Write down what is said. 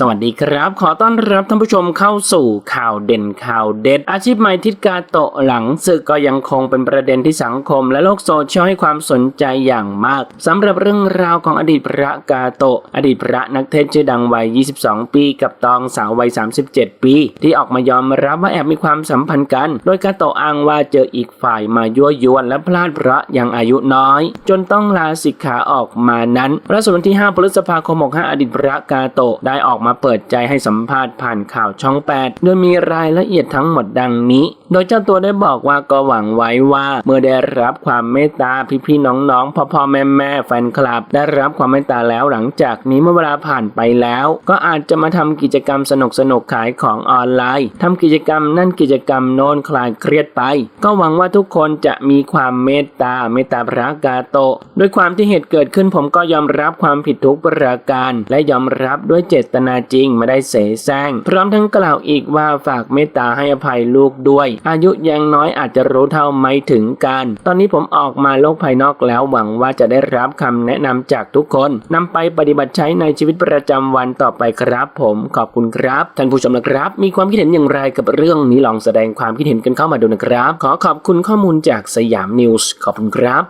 สวัสดีครับ ขอต้อนรับท่านผู้ชมเข้าสู่ข่าวเด่นข่าวเด็ด อาชีพใหม่ทิศกาโตะหลังศึกก็ยังคงเป็นประเด็นที่สังคม และโลกโซเชียลให้ความสนใจอย่างมากสำหรับเรื่องราวของอดีตพระกาโตะอดีตพระนักเทศชื่อดังวัย 22 ปี กับตองสาววัย 37 ปี ที่ออกมายอมรับว่าแอบมีความสัมพันธ์กัน โดยกาโตะอ้างว่าเจออีกฝ่ายมายั่วยวนและพลาดพระยังอายุน้อย จนต้องลาสิกขาออกมานั้นล่าสุดวันที่ 5 พฤษภาคม 65 อดีตพระกาโตะได้ออกมามาเปิดใจให้สัมภาษณ์ผ่านข่าวช่อง 8 โดยมีรายละเอียดทั้งหมดดังนี้ โดยเจ้าตัวได้บอกว่าก็หวังไว้ว่า เมื่อได้รับความเมตตาพี่ๆน้องๆพ่อๆแม่ๆแฟนคลับ ได้รับความเมตตาแล้วหลังจากนี้เมื่อเวลาผ่านไปแล้ว ก็อาจจะมาทำกิจกรรมสนุกๆขายของออนไลน์ทำกิจกรรมนั่นกิจกรรมโน้นคลายเครียดไป ก็หวังว่าทุกคนจะมีความเมตตาเมตตาพระกาโตด้วยความที่เหตุเกิดขึ้นผมก็ยอมรับความผิดทุกประการ และยอมรับด้วยเจตนาจริงไม่ได้เสแสร้งพร้อมทั้งกล่าวอีกว่าฝากเมตตาให้อภัยลูกด้วยอายุยังน้อยอาจจะรู้เท่าไม่ถึงการ ตอนนี้ผมออกมาโลกภายนอกแล้วหวังว่าจะได้รับคำแนะนำจากทุกคนนำไปปฏิบัติใช้ในชีวิตประจำวันต่อไปครับ ผมขอบคุณครับ ท่านผู้ชมนะครับ มีความคิดเห็นอย่างไรกับเรื่องนี้ลองแสดงความคิดเห็นกันเข้ามาดูนะครับ ขอขอบคุณข้อมูลจากสยามนิวส์ขอบคุณครับ